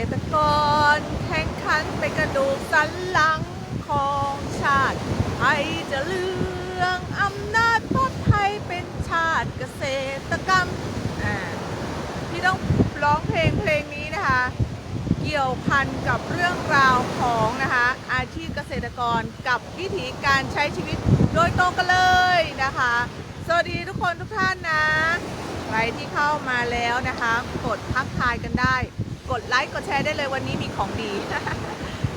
ษตรกรแข่งขันเป็นกระดูกสันหลังของชาติไทยจะเลืองอำนาจเพราะไทยเป็นชาติเกษตรกรรมพี่ต้องร้องเพลงเพลงนี้นะคะ เกี่ยวพันกับเรื่องราวของนะคะอาชีพเกษตรกรกับวิถีการใช้ชีวิตโดยตรงกันเลยนะคะ สวัสดีทุกคนทุกท่านนะใครที่เข้ามาแล้วนะคะ กดทักทายกันได้ กดไลค์กดแชร์ได้เลยวันนี้มีของดี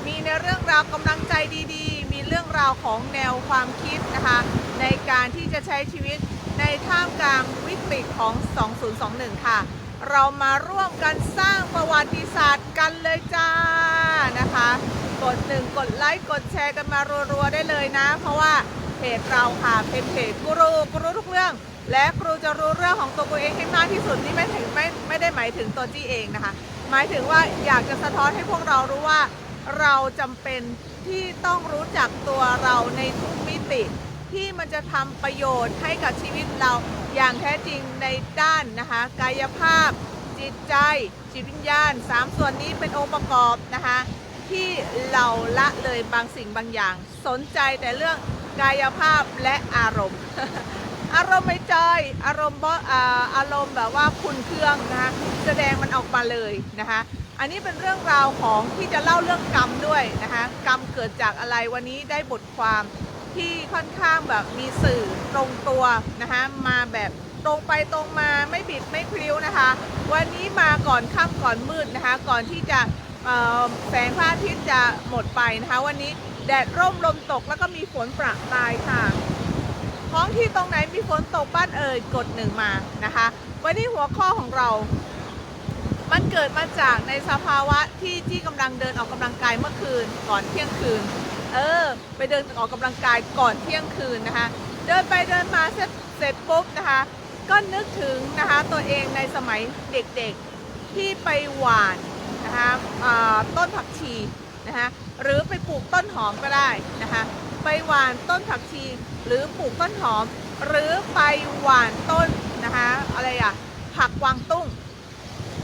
มีในเรื่องราวกำลังใจดีๆ มีเรื่องราวของแนวความคิดนะคะ ในการที่จะใช้ชีวิตในท่ามกลางวิกฤตของ 2021 ค่ะ เรามาร่วมกันสร้างประวัติศาสตร์กันเลยจ้านะคะ กดหนึ่งกดไลค์กดแชร์กันมารัวๆได้เลยนะ เพราะว่าเพจเราค่ะเป็นเพจกูรูกูรู้ทุกเรื่องและครูจะรู้เรื่องของตัวกูเองให้มากที่สุดนี่ไม่ถึงไม่ไม่ได้หมายถึงตัวจี้เองนะคะ หมายถึงว่าอยากจะสะท้อนให้พวกเรารู้ว่าเราจำเป็นที่ต้องรู้จักตัวเราในทุกมิติ ที่มันจะทำประโยชน์ให้กับชีวิตเราอย่างแท้จริงในด้านนะคะ กายภาพ จิตใจจิตวิญญาณสามส่วนนี้เป็นองค์ประกอบนะคะที่เราละเลยบางสิ่งบางอย่าง สนใจแต่เรื่องกายภาพและอารมณ์ อารมณ์ไม่จอย อารมณ์บ่อ่าอารมณ์แบบว่าคุณเครื่องนะคะแสดงมันออกมาเลยนะคะอันนี้เป็นเรื่องราวของที่จะเล่าเรื่องกรรมด้วยนะคะกรรมเกิดจากอะไรวันนี้ได้บทความที่ค่อนข้างแบบมีสื่อตรงตัวนะคะมาแบบตรงไปตรงมาไม่บิดไม่พลิ้วนะคะ วันนี้มาก่อนค่ำก่อนมืดนะคะ ก่อนที่จะแสงพระอาทิตย์จะหมดไปนะคะ วันนี้แดดร่มลมตกแล้วก็มีฝนประปรายค่ะ ท้องที่ตรงไหนมีฝนตกบ้านเอ่ยกดหนึ่งมานะคะ วันนี้หัวข้อของเรา มันเกิดมาจากในสภาวะที่ที่กำลังเดินออกกำลังกายเมื่อคืนก่อนเที่ยงคืน เออ ไปเดินออกกำลังกายก่อนเที่ยงคืนนะคะ เดินไปเดินมาเสร็จเสร็จปุ๊บนะคะ ก็นึกถึงนะคะตัวเองในสมัยเด็กๆที่ไปหว่านนะคะต้นผักชีนะคะหรือไปปลูกต้นหอมก็ได้นะคะ ไปหว่านต้นผักชี หรือปลูกต้นหอม หรือไปหว่านต้นนะคะอะไรอะผักกวางตุ้ง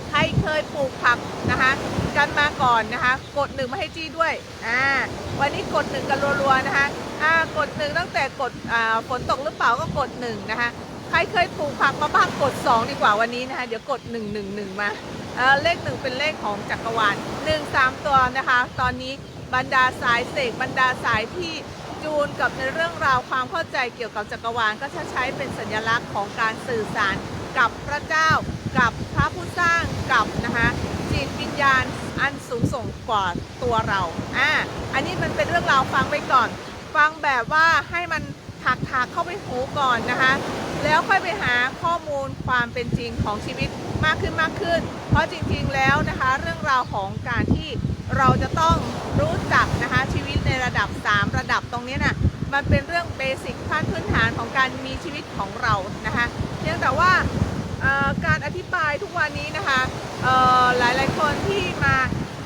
ใครเคยปลูกผักนะคะกันมาก่อนนะคะ กดหนึ่งมาให้จี้ด้วยอ่าวันนี้กดหนึ่งกันรัวๆนะคะอ่ากดหนึ่งตั้งแต่กดอ่าฝนตกหรือเปล่าก็กดหนึ่งนะคะใครเคยปลูกผักมาบ้างกด 2 ดีกว่าวันนี้นะคะเดี๋ยวกด 1 1 1 มาเอ่อเลขหนึ่งเป็นเลขของจักรวาล1 3 ตัวนะคะ ตอนนี้บรรดาสายเสกบรรดาสายทีู่นกับในเรื่องราวความเข้าใจเกี่ยวกับจักรวาลก็จะใช้เป็นสัญลักษณ์ของการสื่อสารกับพระเจ้า กับพระผู้สร้างกับนะคะจิตวิญญาณอันสูงส่งกว่าตัวเราอ่าอันนี้มันเป็นเรื่องราวฟังไว้ก่อน ฟังแบบว่าให้มันถักถากเข้าไปหูก่อนนะคะ แล้วค่อยไปหาข้อมูลความเป็นจริงของชีวิตมากขึ้นมากขึ้น เพราะจริงๆแล้วนะคะ เรื่องราวของการที่ เราจะต้องรู้จักนะคะชีวิตในระดับ 3 ระดับตรงนี้น่ะมันเป็นเรื่องเบสิกขั้นพื้นฐานของการมีชีวิตของเรานะคะเพียงแต่ว่าการอธิบายทุกวันนี้นะคะเอ่อหลายคนที่มา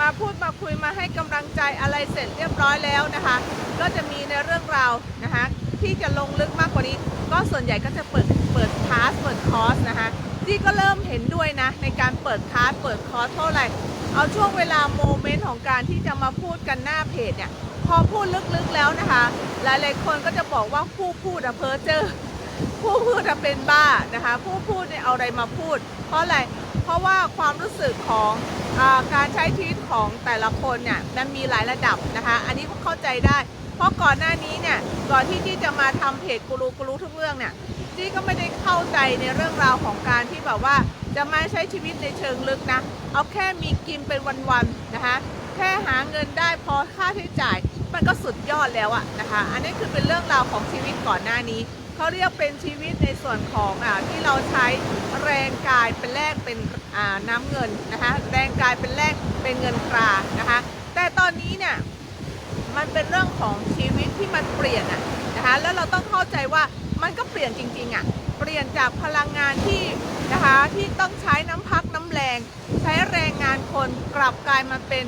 มาพูดมาคุยมาให้กำลังใจอะไรเสร็จเรียบร้อยแล้วนะคะ ก็จะมีในเรื่องราวนะคะที่จะลงลึกมากกว่านี้ ก็ส่วนใหญ่ก็จะเปิดเปิดคลาสเปิดคอร์สนะคะที่ก็เริ่มเห็นด้วยนะในการเปิดคลาสเปิดคอร์สเท่าไหร่ เอาช่วงเวลาโมเมนต์ของการที่จะมาพูดกันหน้าเพจเนี่ย พอพูดลึกๆแล้วนะคะ หลายๆคนก็จะบอกว่าผู้พูดอะเพ้อเจอผู้พูดอะเป็นบ้านะคะ ผู้พูดเนี่ยเอาอะไรมาพูด เพราะอะไรเพราะว่าความรู้สึกของอการใช้ชีวิตของแต่ละคนเนี่ยมันมีหลายระดับนะคะ อันนี้ก็เข้าใจได้ เพราะก่อนหน้านี้เนี่ยก่อนที่จี้จะมาทำเพจกูรูกูรูทุกเรื่องเนี่ยจี้ก็ไม่ได้เข้าใจในเรื่องราวของการที่แบบว่า จะมาใช้ชีวิตในเชิงลึกนะ เอาแค่มีกินเป็นวันๆนะคะ แค่หาเงินได้พอค่าใช้จ่าย มันก็สุดยอดแล้วอะนะคะ อันนี้คือเป็นเรื่องราวของชีวิตก่อนหน้านี้เขาเรียกเป็นชีวิตในส่วนของอ่าที่เราใช้แรงกายเป็นแลกเป็นน้ำเงินนะคะ แรงกายเป็นแลกเป็นเงินตรานะคะ แต่ตอนนี้เนี่ยมันเป็นเรื่องของชีวิตที่มันเปลี่ยนอะนะคะ แล้วเราต้องเข้าใจว่ามันก็เปลี่ยนจริงๆอะ เปลี่ยนจากพลังงานที่นะคะที่ต้องใช้น้ำพักน้ำแรง ใช้แรงงานคนกลับกลายมาเป็น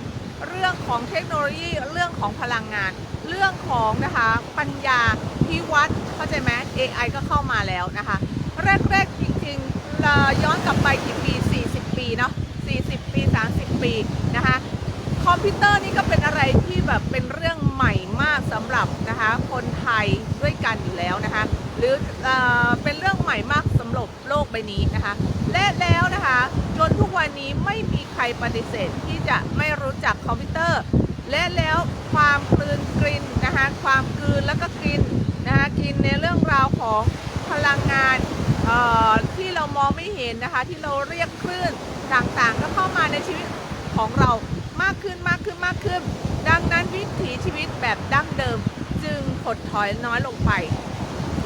เรื่องของเทคโนโลยีเรื่องของพลังงาน เรื่องของนะคะปัญญาพิวัตรเข้าใจไหม AI ก็เข้ามาแล้วนะคะ แรกๆจริงๆย้อนกลับไปกี่ปี 40 ปีเนาะ40 ปี 30 ปีนะคะคอมพิวเตอร์นี่ก็เป็นอะไรที่แบบเป็นเรื่อง มากสำหรับนะคะคนไทยด้วยกันอยู่แล้วนะคะ หรือเอเป็นเรื่องใหม่มากสำหรับโลกใบนี้นะคะ และแล้วนะคะจนทุกวันนี้ไม่มีใครปฏิเสธที่จะไม่รู้จักคอมพิวเตอร์ และแล้วความกลืนกลินนะคะความกลืนแล้วก็กินนะคะกินในเรื่องราวของพลังงานที่เรามองไม่เห็นนะคะที่เราเรียกคลื่นต่างๆ ก็เข้ามาในชีวิตของเรา มากขึ้นมากขึ้นมากขึ้น ดังนั้นวิถีชีวิตแบบดั้งเดิมจึงถดถอยน้อยลงไป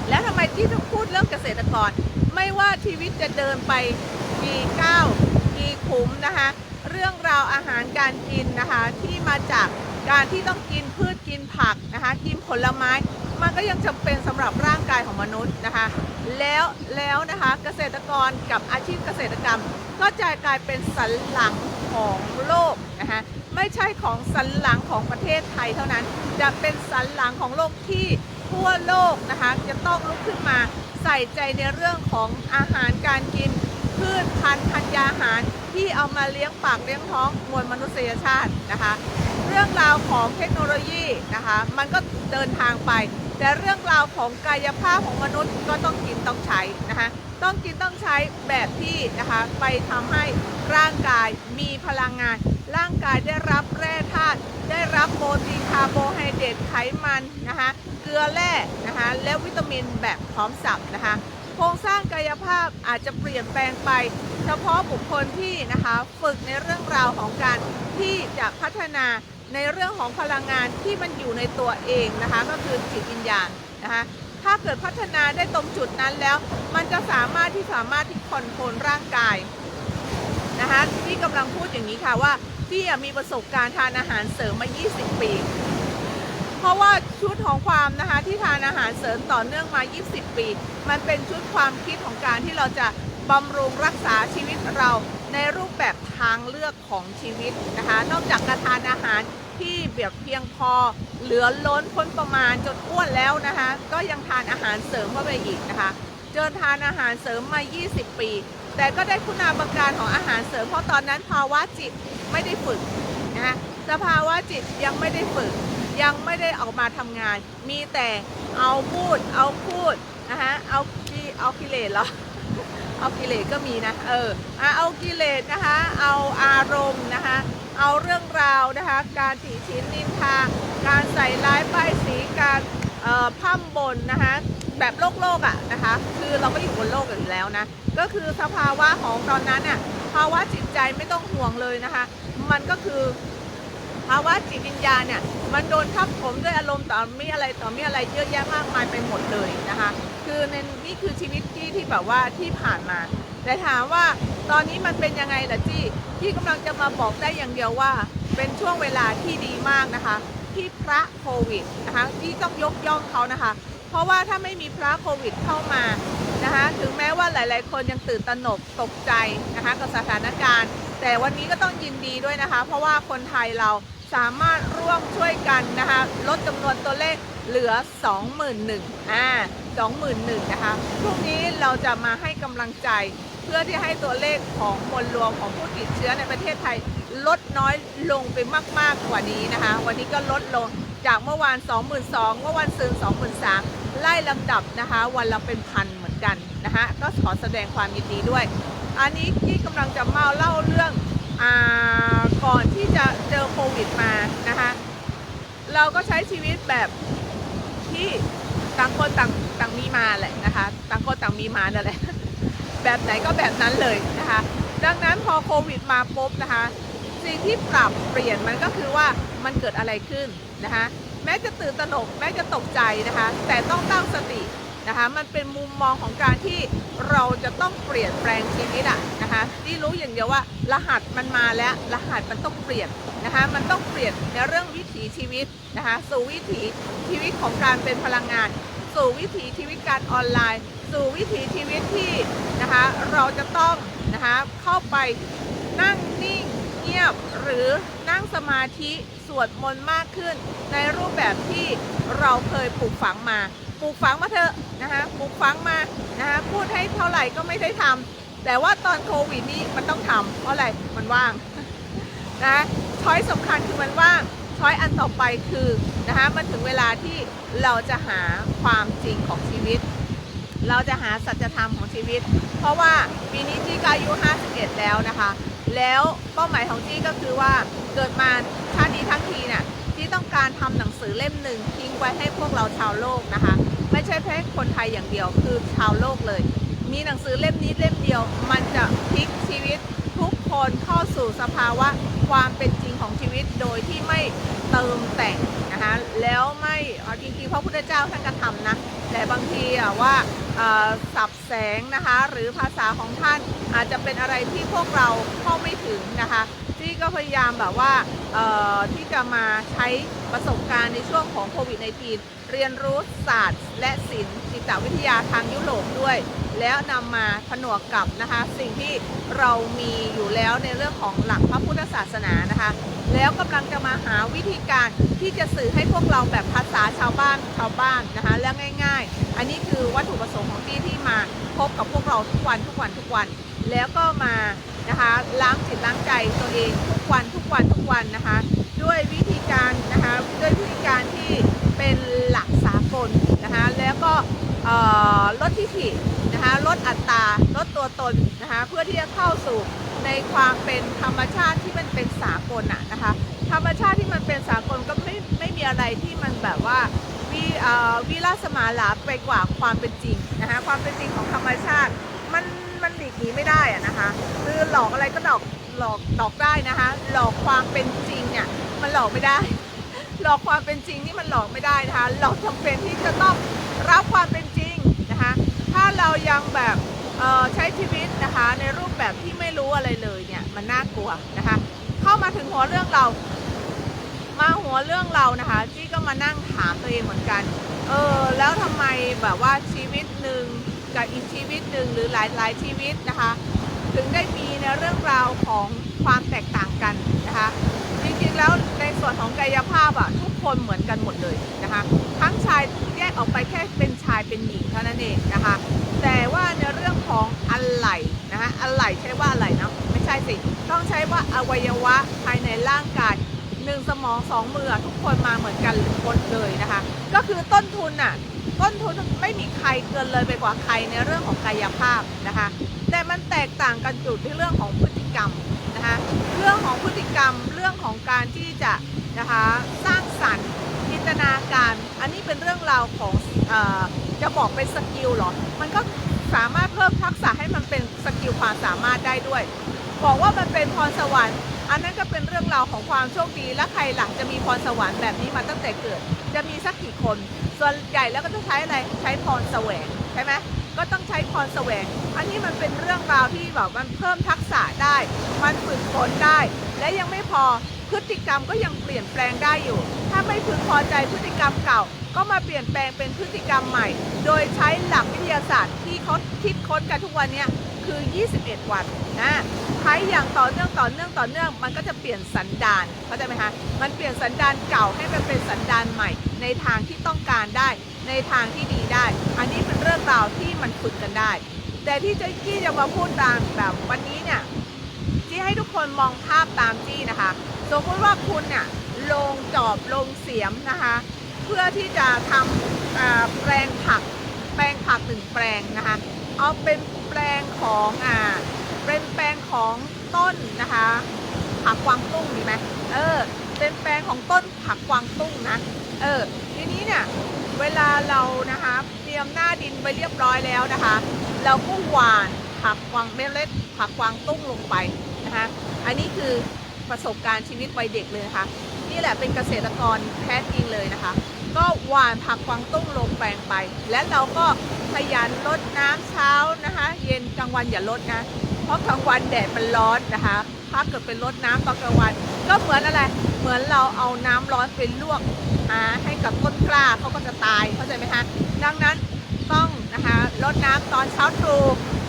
แล้วทำไมที่ต้องพูดเรื่องเกษตรกร ไม่ว่าชีวิตจะเดินไปกี่ก้าวกี่ขุมนะคะ เรื่องราวอาหารการกินนะคะที่มาจากการที่ต้องกินพืชกินผักนะคะกินผลไม้มันก็ยังจำเป็นสำหรับร่างกายของมนุษย์นะคะ แล้วแล้วนะคะเกษตรกรกับอาชีพเกษตรกรรมก็จะกลายเป็นสันหลัง ของโลกนะคะไม่ใช่ของสันหลังของประเทศไทยเท่านั้น จะเป็นสันหลังของโลกที่ทั่วโลกนะคะจะต้องลุกขึ้นมาใส่ใจในเรื่องของอาหารการกิน พืชพันธุ์ธัญญาหารที่เอามาเลี้ยงปากเลี้ยงท้องมวลมนุษยชาตินะคะ เรื่องราวของเทคโนโลยีนะคะ มันก็เดินทางไป แต่เรื่องราวของกายภาพของมนุษย์ก็ต้องกินต้องใช้นะคะ ต้องกินต้องใช้แบบที่นะคะไปทำให้ร่างกายมีพลังงาน ร่างกายได้รับแร่ธาตุได้รับโปรตีนคาร์โบไฮเดรตไขมันนะคะเกลือแร่นะคะและวิตามินแบบพร้อมสับนะคะโครงสร้างกายภาพอาจจะเปลี่ยนแปลงไป เฉพาะบุคคลที่นะคะฝึกในเรื่องราวของการที่จะพัฒนา ในเรื่องของพลังงานที่มันอยู่ในตัวเองนะคะ ก็คือจิตวิญญาณนะคะถ้าเกิดพัฒนาได้ตรงจุดนั้นแล้ว มันจะสามารถที่สามารถที่คอนโทรลร่างกายนะคะที่กำลังพูดอย่างนี้ค่ะว่าพี่มีประสบการณ์ทานอาหารเสริมมา 20 ปี เพราะว่าชุดของความนะคะที่ทานอาหารเสริมต่อเนื่องมา 20 ปี มันเป็นชุดความคิดของการที่เราจะบำรุงรักษาชีวิตเรา ในรูปแบบทางเลือกของชีวิตนะคะ นอกจากการทานอาหารที่แบบเพียงพอเหลือล้นพ้นประมาณจนอ้วนแล้วนะคะ ก็ยังทานอาหารเสริมเข้าไปอีกนะคะเจอทานอาหารเสริมมา 20 ปี แต่ก็ได้คุณาบางการของอาหารเสริม เพราะตอนนั้นภาวะจิตไม่ได้ฝึกนะคะสภาวะจิตยังไม่ได้ฝึก ยังไม่ได้ออกมาทำงาน มีแต่เอาพูด เอาพูดนะคะเอากีเอากิเลสเหรอ เอากิเลสก็มีนะ เออเอากิเลสนะคะ เอาอารมณ์นะคะ เอาเรื่องราวนะคะ การถีชิ้นนินทา การใส่ร้ายป้ายสี การพร่ำบนนะคะ แบบโลกโลกอะนะคะ คือเราก็อยู่บนโลกอยู่แล้วนะ ก็คือสภาวะของตอนนั้นอะภาวะจิตใจไม่ต้องห่วงเลยนะคะ มันก็คือภาวะจิตวิญญาณเนี่ย มันโดนทับถมด้วยอารมณ์ต่อมีอะไรต่อมีอะไรเยอะแยะมากมายไปหมดเลยนะคะ คือในนี่คือชีวิตที่ที่แบบว่าที่ผ่านมา แต่ถามว่าตอนนี้มันเป็นยังไงล่ะจี้ที่กำลังจะมาบอกได้อย่างเดียวว่า เป็นช่วงเวลาที่ดีมากนะคะ ที่พระโควิดนะคะที่ต้องยกย่องเขานะคะ เพราะว่าถ้าไม่มีพระโควิดเข้ามานะคะถึงแม้ว่าหลาย ๆ คนยังตื่นตระหนกตกใจนะคะกับสถานการณ์ แต่วันนี้ก็ต้องยินดีด้วยนะคะ เพราะว่าคนไทยเราสามารถร่วมช่วยกันนะคะลดจำนวนตัวเลข เหลือ 21,000อ่า21,000นะคะพรุ่งนี้เราจะมาให้กำลังใจ เพื่อที่ให้ตัวเลขของมวลรวมของผู้ติดเชื้อในประเทศไทยลดน้อยลงไปมาก ๆ กว่านี้นะคะ วันนี้ก็ลดลงจากเมื่อวาน 22,000เมื่อวันซืน23,000ไล่ลำดับนะคะ วันละเป็นพันเหมือนกันนะคะก็ขอแสดงความยินดีด้วย อันนี้ที่กำลังจะมาเล่าเรื่องอาก่อนที่จะเจอโควิดมานะคะ เราก็ใช้ชีวิตแบบ ที่ต่างคนต่างต่างมีมาแหละนะคะ ต่างคนต่างมีมานั่นแหละ แบบไหนก็แบบนั้นเลยนะคะ ดังนั้นพอโควิดมาปุ๊บนะคะ สิ่งที่ปรับเปลี่ยนมันก็คือว่ามันเกิดอะไรขึ้นนะคะ แม้จะตื่นตระหนกแม้จะตกใจนะคะ แต่ต้องตั้งสติ นะคะ มันเป็นมุมมองของการที่เราจะต้องเปลี่ยนแปลงชีวิตอะนะคะที่รู้อย่างเดียวว่ารหัสมันมาแล้วรหัสมันต้องเปลี่ยนนะคะ มันต้องเปลี่ยนในเรื่องวิถีชีวิตนะคะ สู่วิถีชีวิตของการเป็นพลังงาน สู่วิถีชีวิตการออนไลน์ สู่วิถีชีวิตที่นะคะเราจะต้องนะคะเข้าไปนั่งนิ่งเงียบหรือนั่งสมาธิสวดมนต์มากขึ้น ในรูปแบบที่เราเคยปลูกฝังมา ปลูกฝังมาเถอะ นะคะปลูกฝังมานะคะพูดให้เท่าไหร่ก็ไม่ได้ทำแต่ว่าตอนโควิดนี้มันต้องทำเพราะอะไรมันว่างนะช้อยสำคัญคือมันว่างช้อยอันต่อไปคือนะคะมันถึงเวลาที่เราจะหาความจริงของชีวิต เราจะหาสัจธรรมของชีวิต เพราะว่าปีนี้จี้ก็อายุ 51 แล้วนะคะ แล้วเป้าหมายของจี้ก็คือว่าเกิดมาชาตินี้ทั้งทีเนี่ยจี้ต้องการทำหนังสือเล่มหนึ่งทิ้งไว้ให้พวกเราชาวโลกนะคะ ไม่ใช่แค่คนไทยอย่างเดียว คือชาวโลกเลย มีหนังสือเล่มนี้เล่มเดียว มันจะพลิกชีวิตทุกคนเข้าสู่สภาวะความเป็นจริงของชีวิตโดยที่ไม่เติมแต่งนะคะแล้วไม่จริงๆพระพุทธเจ้าท่านก็ทำนะแต่บางทีอะว่าสับแสงนะคะหรือภาษาของท่านอาจจะเป็นอะไรที่พวกเราเข้าไม่ถึงนะคะที่ก็พยายามแบบว่าที่จะมาใช้ประสบการณ์ในช่วงของโควิด -19 เรียนรู้ศาสตร์และศิลป์จิตวิทยาทางยุโรปด้วย แล้วนำมาผนวกกับนะคะสิ่งที่เรามีอยู่แล้วในเรื่องของหลักพระพุทธศาสนานะคะ แล้วกำลังจะมาหาวิธีการที่จะสื่อให้พวกเราแบบภาษาชาวบ้านชาวบ้านนะคะและง่าย ๆ อันนี้คือวัตถุประสงค์ของที่ที่มาพบกับพวกเราทุกวันทุกวันทุกวัน แล้วก็มานะคะล้างจิตล้างใจตัวเองทุกวันทุกวันทุกวันนะคะ ด้วยวิธีการนะคะด้วยวิธีการที่ เป็นหลักสากลนะคะแล้วก็ลดทิฐินะคะลดอัตราลดตัวตนนะคะเพื่อที่จะเข้าสู่ในความเป็นธรรมชาติที่มันเป็นสากลอะนะคะธรรมชาติที่มันเป็นสากลก็ไม่ไม่มีอะไรที่มันแบบว่าวิวิลาสมาลาไปกว่าความเป็นจริงนะคะความเป็นจริงของธรรมชาติมันมันหลีกหนีไม่ได้อะนะคะคือหลอกอะไรก็ดอกหลอกหลอกได้นะคะหลอกความเป็นจริงเนี่ยมันหลอกไม่ได้ หลอกความเป็นจริงนี่มันหลอกไม่ได้นะคะ เราจำเป็นที่จะต้องรับความเป็นจริงนะคะ ถ้าเรายังแบบใช้ชีวิตนะคะ ในรูปแบบที่ไม่รู้อะไรเลยเนี่ยมันน่ากลัวนะคะ เข้ามาถึงหัวเรื่องเรา มาหัวเรื่องเรานะคะจี้ก็มานั่งถามตัวเองเหมือนกัน เออแล้วทำไมแบบว่าชีวิตหนึ่งกับอีกชีวิตหนึ่งหรือหลายๆชีวิตนะคะ ถึงได้มีในเรื่องราวของความแตกต่างกันนะคะ แล้วในส่วนของกายภาพอะทุกคนเหมือนกันหมดเลยนะคะทั้งชายแยกออกไปแค่เป็นชายเป็นหญิงเท่านั้นเองนะคะแต่ว่าในเรื่องของอะไหล่นะคะอะไหล่ใช้ว่าอะไหล่เนาะไม่ใช่สิต้องใช้ว่าอวัยวะภายในร่างกายหนึ่งสมองสองมือทุกคนมาเหมือนกันหมดเลยนะคะก็คือต้นทุนน่ะต้นทุนไม่มีใครเกินเลยไปกว่าใครในเรื่องของกายภาพนะคะแต่มันแตกต่างกันจุดที่เรื่องของพฤติกรรม นะคะเรื่องของพฤติกรรมเรื่องของการที่จะนะคะสร้างสรรค์จินตนาการ อันนี้เป็นเรื่องราวของอจะบอกเป็นสกิลเหรอ มันก็สามารถเพิ่มทักษะให้มันเป็นสกิลความสามารถได้ด้วย บอกว่ามันเป็นพรสวรรค์อันนั้นก็เป็นเรื่องราวของความโชคดีและใครหลังจะมีพรสวรรค์แบบนี้มาตั้งแต่เกิด จะมีสักกี่คน ส่วนใหญ่แล้วก็จะใช้อะไรใช้พรแสวงใช่ไหม ก็ต้องใช้พรแสวง อันนี้มันเป็นเรื่องราวที่แบบมันเพิ่มทักษะได้ มันฝึกฝนได้ และยังไม่พอพฤติกรรมก็ยังเปลี่ยนแปลงได้อยู่ ถ้าไม่พึงพอใจพฤติกรรมเก่า ก็มาเปลี่ยนแปลงเป็นพฤติกรรมใหม่ โดยใช้หลักวิทยาศาสตร์ที่เขาคิดค้นกันทุกวันนี้คือ 21 วันนะใช้อย่างต่อเนื่องต่อเนื่องต่อเนื่อง มันก็จะเปลี่ยนสันดานเข้าใจไหมคะ มันเปลี่ยนสันดานเก่าให้มันเป็นสันดานใหม่ ในทางที่ต้องการได้ ในทางที่ดีได้ อันนี้เป็นเรื่องราวที่มันฝึกกันได้ แต่ที่เจ๊กี้จะมาพูดตามแบบวันนี้เนี่ยจี้ให้ทุกคนมองภาพตามจี้นะคะ สมมติว่าคุณเนี่ยลงจอบลงเสียมนะคะ เพื่อที่จะทำแปลงผัก แปลงผักหนึ่งแปลงนะคะ เอาเป็นแปลงของอ่าเป็นแปลงของต้นนะคะผักกวางตุ้งดีไหมเออ เป็นแปลงของต้นผักกวางตุ้งนะ เออ ทีนี้เนี่ย เวลาเรานะคะเตรียมหน้าดินไปเรียบร้อยแล้วนะคะ เราก็หว่านผักกวางเมล็ดผักกวางตุ้งลงไปนะคะอันนี้คือประสบการณ์ชีวิตวัยเด็กเลยนะคะนี่แหละเป็นเกษตรกรแท้จริงเลยนะคะ ก็หว่านผักกวางตุ้งลงแปลงไป และเราก็ขยันลดน้ำเช้านะคะ เย็นกลางวันอย่าลดนะ เพราะกลางวันแดดมันร้อนนะคะ ถ้าเกิดเป็นลดน้ำตอนกลางวัน ก็เหมือนอะไร เหมือนเราเอาน้ำร้อนไปลวกหาให้กับต้นกล้าเขาก็จะตายเข้าใจไหมคะดังนั้นต้องนะคะลดน้ำตอนเช้าตรู่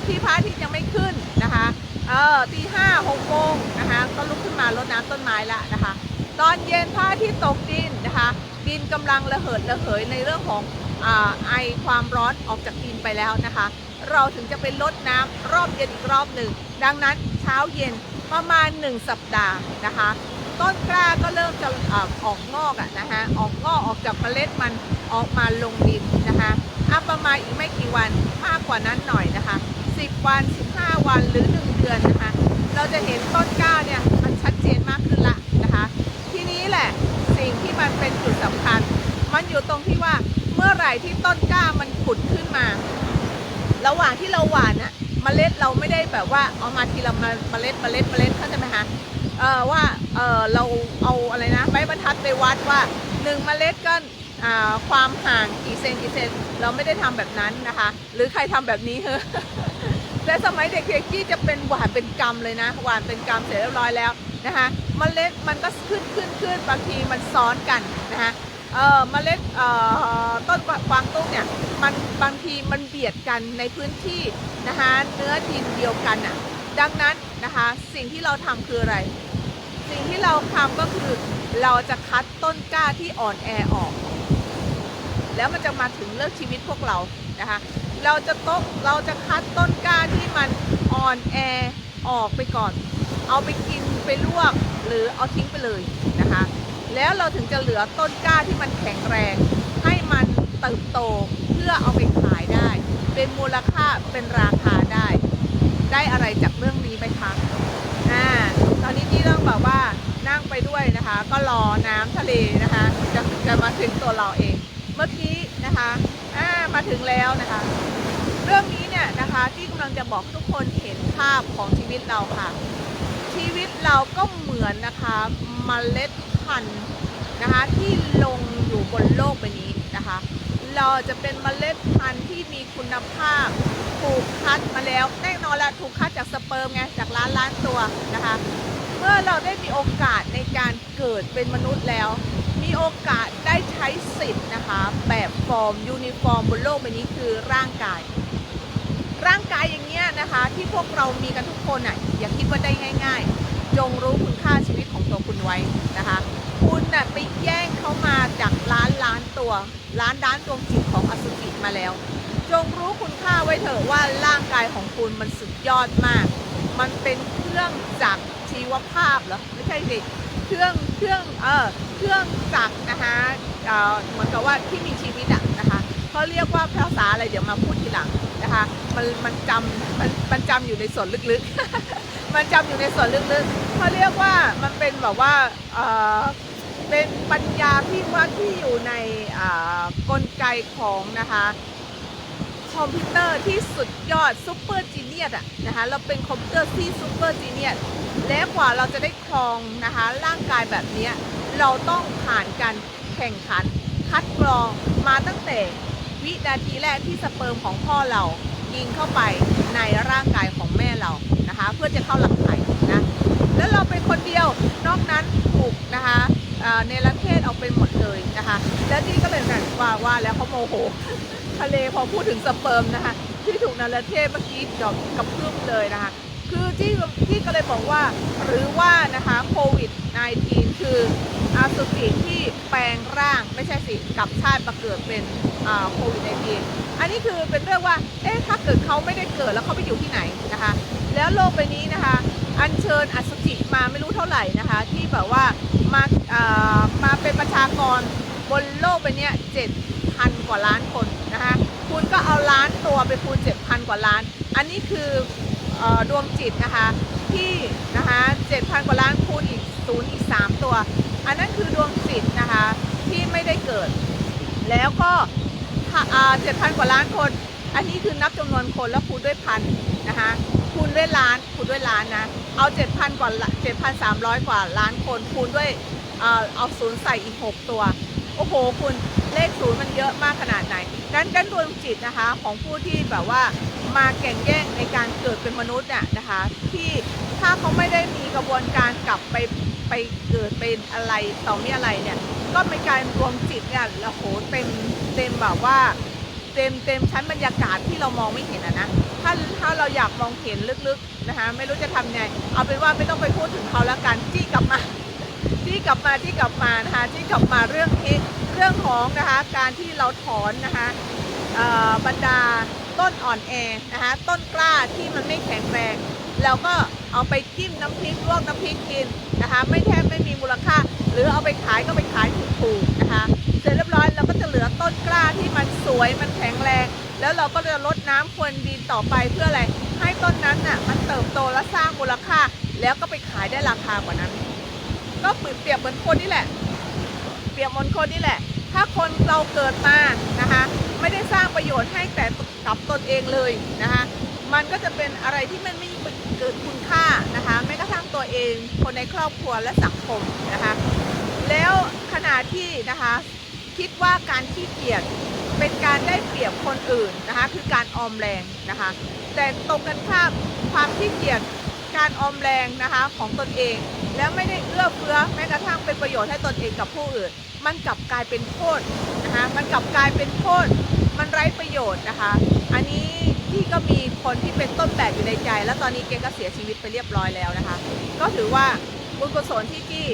ที่พระอาทิตย์ยังไม่ขึ้นนะคะเออตีห้าหกโมงนะคะก็ลุกขึ้นมารดน้ำต้นไม้ละนะคะ ตอนเย็นพระอาทิตย์ตกดินนะคะ ดินกำลังระเหิดระเหยในเรื่องของอไอความร้อนออกจากดินไปแล้วนะคะ เราถึงจะไปลดน้ำรอบเย็นอีกรอบหนึ่ง ดังนั้นเช้าเย็น ประมาณ 1 สัปดาห์นะคะ ต้นกล้าก็เริ่มจะออกงอกอะนะคะออกงอกออกจากเมล็ดมันออกมาลงดินนะคะอะประมาณอีกไม่กี่วันมากกว่านั้นหน่อยนะคะ 10 วัน 15 วันหรือ 1 เดือนนะคะ เราจะเห็นต้นกล้าเนี่ยมันชัดเจนมากขึ้นละนะคะ ทีนี้แหละสิ่งที่มันเป็นจุดสำคัญ มันอยู่ตรงที่ว่าเมื่อไหร่ที่ต้นกล้ามันผุดขึ้นมา ระหว่างที่เราหว่านนะ เมล็ดเราไม่ได้แบบว่าเอามาทีละเมล็ดเมล็ดเมล็ดเข้าใจไหมคะเออว่าเออเราเอาอะไรนะไม้บรรทัดไปวัดว่าหนึ่งเมล็ดก็ความห่างกี่เซนกี่เซนเราไม่ได้ทำแบบนั้นนะคะ หรือใครทำแบบนี้เฮ้แต่สมัยเด็กๆที่จะเป็นหวานเป็นกำเลยนะหวานเป็นกำเสร็จเรียบร้อยแล้วนะคะเมล็ดมันก็ขึ้นขึ้นขึ้นบางทีมันซ้อนกันนะคะ เอ่อเมล็ดเอ่อต้นกวางตุ้งเนี่ยมันบางทีมันเบียดกันในพื้นที่นะคะเนื้อดินเดียวกันอะดังนั้นนะคะสิ่งที่เราทำคืออะไร สิ่งที่เราทำก็คือเราจะคัดต้นกล้าที่อ่อนแอออก แล้วมันจะมาถึงเลือกชีวิตพวกเรานะคะเราจะโต๊ะเราจะคัดต้นกล้าที่มันอ่อนแอออกไปก่อน เอาไปกินไปลวก หรือเอาทิ้งไปเลยนะคะ แล้วเราถึงจะเหลือต้นกล้าที่มันแข็งแรง ให้มันเติบโตเพื่อเอาไปขายได้ เป็นมูลค่าเป็นราคาได้ ได้อะไรจากเรื่องนี้ไหมคะอ่าตอนนี้ที่ต้องแบบว่านั่งไปด้วยนะคะ ก็รอน้ำทะเลนะคะ จะจะมาถึงตัวเราเอง เมื่อกี้นะคะอ่ามาถึงแล้วนะคะ เรื่องนี้เนี่ยนะคะที่กำลังจะบอกทุกคนเห็นภาพของชีวิตเราค่ะ เราก็เหมือนนะคะเมล็ดพันธุ์นะคะที่ลงอยู่บนโลกใบนี้นะคะ เราจะเป็นเมล็ดพันธุ์ที่มีคุณภาพถูกคัดมาแล้วแน่นอนละถูกคัดจากสเปิร์มไงจากล้านล้านตัวนะคะ เมื่อเราได้มีโอกาสในการเกิดเป็นมนุษย์แล้ว มีโอกาสได้ใช้สิทธิ์นะคะแบบฟอร์มยูนิฟอร์มบนโลกใบนี้คือร่างกาย ร่างกายอย่างเงี้ยนะคะที่พวกเรามีกันทุกคนอะอย่าคิดว่าได้ง่าย ๆ จงรู้คุณค่าชีวิตของตัวคุณไว้นะคะ คุณน่ะไปแย่งเขามาจากล้านล้านตัวล้านล้านดวงจิตของอสุจิมาแล้ว จงรู้คุณค่าไว้เถอะว่าร่างกายของคุณมันสุดยอดมาก มันเป็นเครื่องจักรชีวภาพเหรอไม่ใช่สิเครื่องเครื่องเออเครื่องจักรนะคะเออเหมือนกับว่าที่มีชีวิตอะนะคะเขาเรียกว่าภาษาอะไรเดี๋ยวมาพูดทีหลังนะคะ มันมันจำมันมันจำอยู่ในส่วนลึกๆ มันจำอยู่ในส่วนลึกๆเขาเรียกว่ามันเป็นแบบว่าเอ่อเป็นปัญญาที่ว่าที่อยู่ในอ่ากลไกของนะคะคอมพิวเตอร์ที่สุดยอดซูเปอร์จีเนียสอะนะคะเราเป็นคอมพิวเตอร์ที่ซูเปอร์จีเนียสและกว่าเราจะได้ครองนะคะร่างกายแบบนี้เราต้องผ่านการแข่งขัน คัดกรองมาตั้งแต่วินาทีแรกที่สเปิร์มของพ่อเรายิงเข้าไปในร่างกายของแม่เรา นะคะ เพื่อจะเข้าหลักไข่นะแล้วเราเป็นคนเดียวนอกนั้นถูกนะคะอ่าเนรเทศออกไปหมดเลยนะคะ แล้วนี่ก็เลยกันว่าว่าแล้วเขาโมโหทะเลพอพูดถึงสเปิร์มนะคะ ที่ถูกนารเทศเมื่อกี้ดอกกับพึ่มเลยนะคะ คือที่ที่ก็เลยบอกว่าหรือว่านะคะโควิด -19 คืออาสุกิที่แปลงร่างไม่ใช่สิกับชาติมาเกิดเป็นโควิด -19 อันนี้คือเป็นเรื่องว่าเอ๊ะถ้าเกิดเขาไม่ได้เกิดแล้วเขาไปอยู่ที่ไหนนะคะ แล้วโลกใบนี้นะคะ อัญเชิญอสุจิมาไม่รู้เท่าไหร่นะคะ ที่แบบว่ามาามาเป็นประชากรบนโลกใบนี้เจ็ดพันกว่าล้านคนนะคะคุณก็เอาล้านตัวไปคูณเจ็ดพันกว่าล้าน อันนี้คืออดวงจิตนะคะที่นะคะเจ็ดพันกว่าล้านคูณอีกศูนย์อีกสามตัว อันนั้นคือดวงจิตนะคะที่ไม่ได้เกิด แล้วก็เจ็ดพันกว่าล้านคน อันนี้คือนับจำนวนคนแล้วคูณด้วยพันนะคะ คูณด้วยล้านคูณด้วยล้านนะ เอา 7,000 กว่า 7,300 กว่าล้านคนคูณด้วยเอาศูนย์ใส่อีก 6 ตัว โอ้โห คุณเลขศูนย์มันเยอะมากขนาดไหนนั้นด้านดวงจิตนะคะของผู้ที่แบบว่ามาแข่งแย่งในการเกิดเป็นมนุษย์เนี่ยนะคะ ที่ถ้าเขาไม่ได้มีกระบวนการกลับไปไปเกิดเป็นอะไรต่อมีอะไรเนี่ย ก็เป็นการรวมจิตเนี่ยโอ้โหเต็มเต็มแบบว่า เต็มเต็มชั้นบรรยากาศที่เรามองไม่เห็นอะนะถ้าถ้าเราอยากมองเห็นลึกๆนะคะ ไม่รู้จะทำไงเอาเป็นว่าไม่ต้องไปพูดถึงเขาแล้วกันจี้กลับมาจี้กลับมาจี้กลับมานะคะจี้กลับมาเรื่องนี้เรื่องของนะคะการที่เราถอนนะคะบรรดาต้นอ่อนแอนะคะต้นกล้าที่มันไม่แข็งแรงแล้วก็เอาไปจิ้มน้ำพริกลวกน้ำพริกกินนะคะ ไม่แทบไม่มีมูลค่า หรือเอาไปขายก็ไปขายถูกๆนะคะ เสร็จเรียบร้อยเราก็จะเหลือต้นกล้าที่มันสวยมันแข็งแรง แล้วเราก็จะลดน้ำพรวนดินต่อไปเพื่ออะไรให้ต้นนั้นน่ะมันเติบโตและสร้างมูลค่า แล้วก็ไปขายได้ราคากว่านั้น ก็เปรียบเหมือนคนนี่แหละ เปรียบเหมือนคนนี่แหละ ถ้าคนเราเกิดมานะคะไม่ได้สร้างประโยชน์ให้แต่กับตนเองเลยนะคะมันก็จะเป็นอะไรที่มันไม่เกิดคุณค่านะคะแม้กระทั่งตัวเอง คนในครอบครัวและสังคมนะคะ แล้วขณะที่นะคะ คิดว่าการขี้เกียจเป็นการได้เปรียบคนอื่นนะคะ คือการออมแรงนะคะ แต่ตรงกันข้ามความขี้เกียจการออมแรงนะคะของตนเอง แล้วไม่ได้เอื้อเฟื้อแม้กระทั่งเป็นประโยชน์ให้ตนเองกับผู้อื่น มันกลับกลายเป็นโทษนะคะมันกลับกลายเป็นโทษมันไร้ประโยชน์นะคะ อันนี้ที่ก็มีคนที่เป็นต้นแบบอยู่ในใจ แล้วตอนนี้เกก็เสียชีวิตไปเรียบร้อยแล้วนะคะ ก็ถือว่าบุญกุศลที่กี้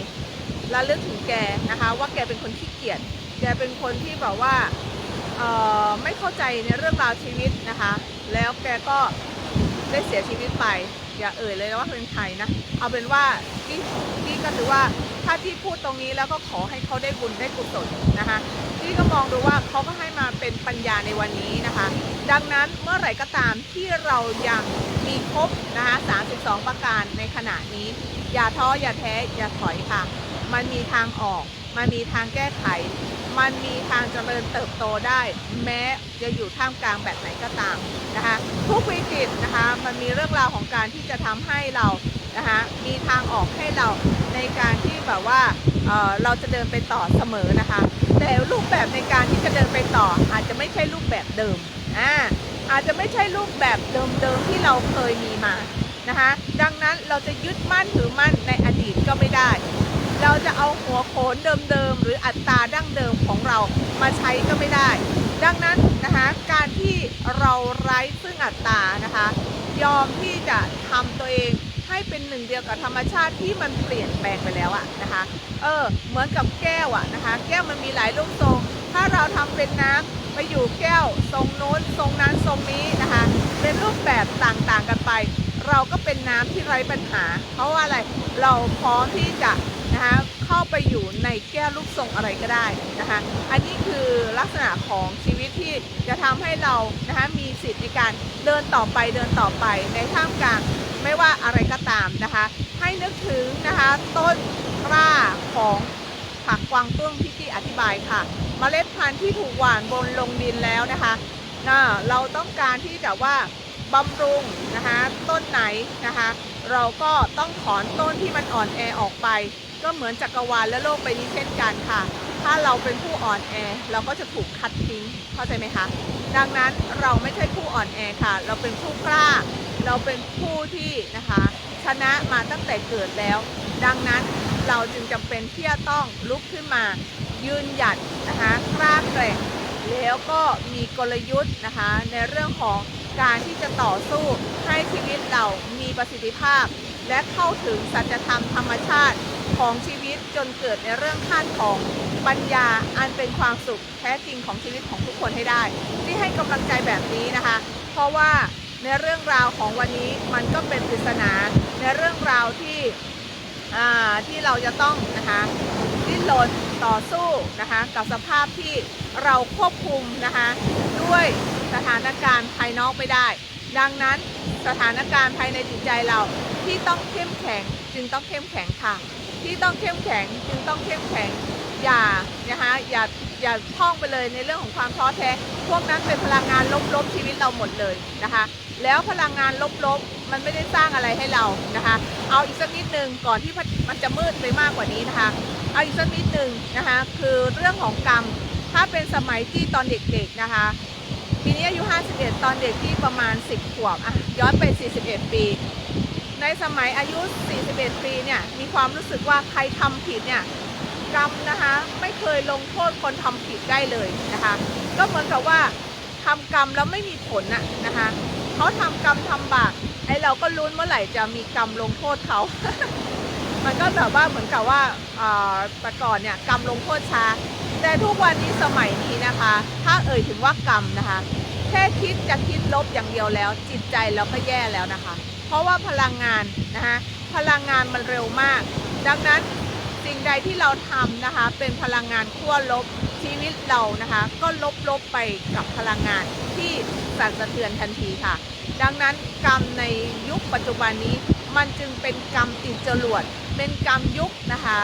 ระลึกถึงแกนะคะ ว่าแกเป็นคนขี้เกียจ แกเป็นคนที่แบบว่าไม่เข้าใจในเรื่องราวชีวิตนะคะ แล้วแกก็ได้เสียชีวิตไป อย่าเอ่ยเลยว่าเป็นใครนะ เอาเป็นว่ากี้กี้ก็ถือว่าถ้าที่พูดตรงนี้แล้วก็ขอให้เขาได้บุญได้กุศลนะคะกี้ก็มองดูว่าเขาก็ให้มาเป็นปัญญาในวันนี้นะคะ ดังนั้นเมื่อไหร่ก็ตามที่เรายังมีครบนะคะ32 ประการในขณะนี้ อย่าท้ออย่าแท้อย่าถอยค่ะ มันมีทางออก มันมีทางแก้ไข มันมีทางเจริญเติบโตได้ แม้จะอยู่ท่ามกลางแบบไหนก็ตามนะคะทุกวิกฤตนะคะมันมีเรื่องราวของการที่จะทำให้เรานะคะมีทางออกให้เราในการที่แบบว่าเเราจะเดินไปต่อเสมอนะคะแต่รูปแบบในการที่จะเดินไปต่อ อาจจะไม่ใช่รูปแบบเดิมอ่าอาจจะไม่ใช่รูปแบบเดิมๆที่เราเคยมีมานะคะดังนั้นเราจะยึดมั่นถือมั่นในอดีตก็ไม่ได้ เราจะเอาหัวโขนเดิมๆ หรืออัตราดั้งเดิมของเรามาใช้ก็ไม่ได้ ดังนั้นนะคะการที่เราไร้ซึ่งอัตรานะคะ ยอมที่จะทำตัวเองให้เป็นหนึ่งเดียวกับธรรมชาติที่มันเปลี่ยนแปลงไปแล้วอะนะคะ เออ เหมือนกับแก้วอะนะคะ แก้วมันมีหลายรูปทรง ถ้าเราทำเป็นน้ำไปอยู่แก้วทรงโน้นทรงนั้นทรงนี้นะคะ เป็นรูปแบบต่างๆกันไป เราก็เป็นน้ำที่ไร้ปัญหา เพราะว่าอะไร เราพร้อมที่จะ นะคะเข้าไปอยู่ในแก้วรูปทรงอะไรก็ได้นะคะอันนี้คือลักษณะของชีวิตที่จะทำให้เรานะคะมีสิทธิ์ในการเดินต่อไปเดินต่อไปในท่ามกลางไม่ว่าอะไรก็ตามนะคะ ให้นึกถึงนะคะต้นกล้าของผักกวางตุ้งที่ที่อธิบายค่ะเมล็ดพันธุ์ที่ถูกหว่านบนลงดินแล้วนะคะนะเราต้องการที่จะว่าบำรุงนะคะต้นไหนนะคะ เราก็ต้องถอนต้นที่มันอ่อนแอออกไป ก็เหมือนจักรวาลและโลกใบนี้เช่นกันค่ะ ถ้าเราเป็นผู้อ่อนแอเราก็จะถูกคัดทิ้งเข้าใจไหมคะ ดังนั้นเราไม่ใช่ผู้อ่อนแอค่ะ เราเป็นผู้กล้า เราเป็นผู้ที่นะคะชนะมาตั้งแต่เกิดแล้ว ดังนั้นเราจึงจำเป็นที่จะต้องลุกขึ้นมา ยืนหยัดนะคะกล้าแกร่งแล้วก็มีกลยุทธ์นะคะในเรื่องของการที่จะต่อสู้ให้ชีวิตเรามีประสิทธิภาพ และเข้าถึงสัจธรรมธรรมชาติของชีวิตจนเกิดในเรื่องขั้นของปัญญาอันเป็นความสุขแท้จริงของชีวิตของทุกคนให้ได้ ที่ให้กำลังใจแบบนี้นะคะ เพราะว่าในเรื่องราวของวันนี้มันก็เป็นปริศนาในเรื่องราวที่อ่าที่เราจะต้องนะคะดิ้นรนต่อสู้นะคะกับสภาพที่เราควบคุมนะคะด้วยสถานการณ์ภายนอกไม่ได้ ดังนั้นสถานการณ์ภายในจิตใจเรา ที่ต้องเข้มแข็งจึงต้องเข้มแข็งค่ะ ที่ต้องเข้มแข็งจึงต้องเข้มแข็ง อย่านะคะอย่าอย่าท่องไปเลยในเรื่องของความท้อแท้ พวกนั้นเป็นพลังงานลบๆชีวิตเราหมดเลยนะคะ แล้วพลังงานลบๆมันไม่ได้สร้างอะไรให้เรานะคะ เอาอีกสักนิดนึงก่อนที่มันจะมืดไปมากกว่านี้นะคะ เอาอีกสักนิดนึงนะคะคือเรื่องของกรรม ถ้าเป็นสมัยที่ตอนเด็กๆนะคะปีนี้อายุ 51 ตอนเด็กที่ประมาณ 10 ขวบอะย้อนไป 41 ปี ในสมัยอายุ 41 ปีเนี่ยมีความรู้สึกว่าใครทำผิดเนี่ยกรรมนะคะไม่เคยลงโทษคนทำผิดได้เลยนะคะ ก็เหมือนกับว่าทำกรรมแล้วไม่มีผลน่ะนะคะเขาทำกรรมทำบาปไอเราก็ลุ้นเมื่อไหร่จะมีกรรมลงโทษเขา มันก็แบบว่าเหมือนกับว่าอ่าแต่ก่อนเนี่ยกรรมลงโทษช้า แต่ทุกวันนี้สมัยนี้นะคะ ถ้าเอ่ยถึงว่ากรรมนะคะ แค่คิดจะคิดลบอย่างเดียวแล้ว จิตใจเราก็แย่แล้วนะคะ เพราะว่าพลังงานนะคะพลังงานมันเร็วมาก ดังนั้นสิ่งใดที่เราทำนะคะ เป็นพลังงานขั้วลบชีวิตเรานะคะ ก็ลบลบไปกับพลังงานที่สั่นสะเทือนทันทีค่ะ ดังนั้นกรรมในยุคปัจจุบันนี้มันจึงเป็นกรรมติดจรวด เป็นกรรมยุคนะคะ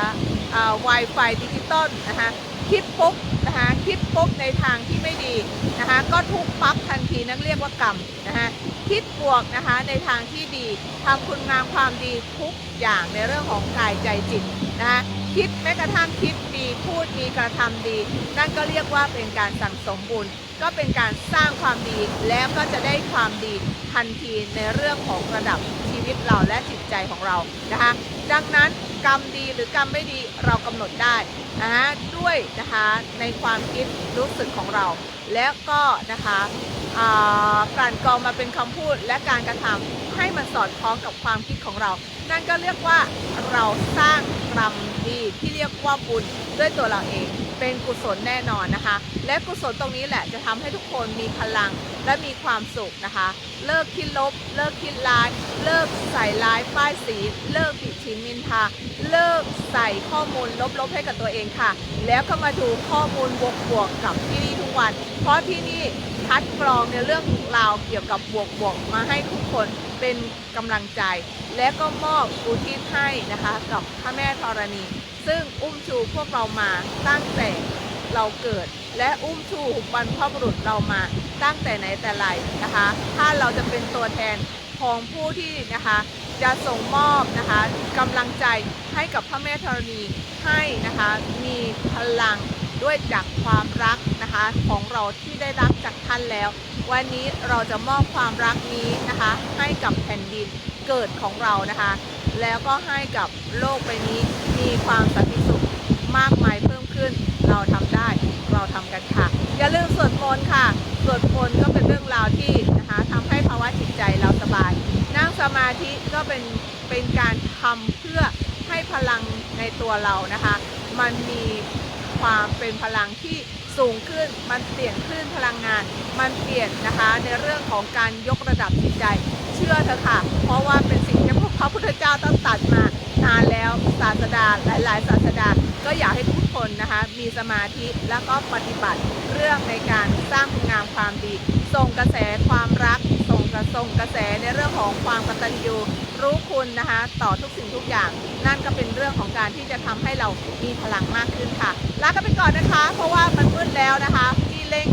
อ่า Wi-Fi ดิจิตอลนะคะ คิดปุ๊บนะคะคิดปุ๊บในทางที่ไม่ดีนะคะก็ทุกปั๊บทันทีนั่นเรียกว่ากรรมนะคะคิดบวกนะคะในทางที่ดีทำคุณงามความดีทุกอย่างในเรื่องของกายใจจิตนะคะคิดแม้กระทั่งคิดดีพูดดีกระทำดี นั่นก็เรียกว่าเป็นการสั่งสมบุญ ก็เป็นการสร้างความดีแล้วก็จะได้ความดีทันทีในเรื่องของระดับชีวิตเราและจิตใจของเรานะคะดังนั้นกรรมดีหรือกรรมไม่ดีเรากำหนดได้นะคะด้วยนะคะในความคิดรู้สึกของเรา แล้วก็นะคะ กลั่นกรองมาเป็นคำพูดและการกระทำให้มันสอดคล้องกับความคิดของเรา นั่นก็เรียกว่าเราสร้างกรรมดีที่เรียกว่าบุญด้วยตัวเราเอง เป็นกุศลแน่นอนนะคะ และกุศลตรงนี้แหละจะทำให้ทุกคนมีพลังและมีความสุขนะคะ เลิกคิดลบ เลิกคิดร้าย เลิกใส่ร้ายป้ายสี เลิกติดชินนินทา เลิกใส่ข้อมูลลบๆให้กับตัวเองค่ะ แล้วก็มาดูข้อมูลบวกๆกับที่นี่ทุกวัน เพราะที่นี่ คัดกรองในเรื่องราวเกี่ยวกับบวกๆมาให้ทุกคนเป็นกำลังใจ และก็มอบอุทิศให้นะคะกับพระแม่ธรณี ซึ่งอุ้มชูพวกเรามาตั้งแต่เราเกิด และอุ้มชูบรรพบุรุษเรามาตั้งแต่ไหนแต่ไรนะคะ ถ้าเราจะเป็นตัวแทนของผู้ที่นะคะจะส่งมอบนะคะกำลังใจให้กับพระแม่ธรณีให้นะคะมีพลัง ด้วยจากความรักนะคะของเราที่ได้รับจากท่านแล้ว วันนี้เราจะมอบความรักนี้นะคะ ให้กับแผ่นดินเกิดของเรานะคะ แล้วก็ให้กับโลกใบนี้มีความสันติสุขมากมายเพิ่มขึ้น เราทำได้เราทำกันค่ะ อย่าลืมสวดมนต์ค่ะสวดมนต์ก็เป็นเรื่องราวที่นะคะทำให้ภาวะจิตใจเราสบาย นั่งสมาธิก็เป็นเป็นการทำเพื่อให้พลังในตัวเรานะคะ มันมี ความเป็นพลังที่สูงขึ้น มันเปลี่ยนคลื่นพลังงาน มันเปลี่ยนนะคะ ในเรื่องของการยกระดับจิตใจ เชื่อเถอะค่ะ เพราะว่าเป็นสิ่งที่พระพุทธเจ้าต้องตัดมานานแล้วศาสดาหลาย ๆ ศาสดา ก็อยากให้ทุกคนนะคะ มีสมาธิแล้วก็ปฏิบัติเรื่องในการสร้างคุณงามความดี ส่งกระแสความรัก ส่งกระส่งกระแสในเรื่องของความกตัญญูรู้คุณนะคะ ต่อทุกสิ่งทุกอย่าง นั่นก็เป็นเรื่องของการที่จะทำให้เรามีพลังมากขึ้นค่ะลากันไปก่อนนะคะ เพราะว่ามันมืดแล้วนะคะที่เร่ง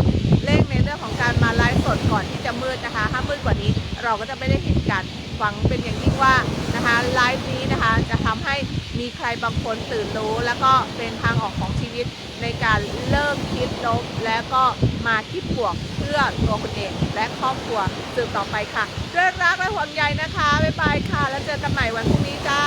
เร่งในเรื่องของการมาไลฟ์สดก่อนที่จะมืดนะคะถ้ามืดกว่านี้เราก็จะไม่ได้เห็นกันหวังเป็นอย่างยิ่งว่านะคะไลฟ์นี้นะคะจะทำให้มีใครบางคนตื่นรู้ แล้วก็เป็นทางออกของชีวิตในการเริ่มคิดลบแล้วก็มาคิดบวกเพื่อตัวคุณเองและครอบครัวสืบต่อไปค่ะด้วยรักและห่วงใยนะคะบ๊ายบายค่ะ แล้วเจอกันใหม่วันพรุ่งนี้จ้า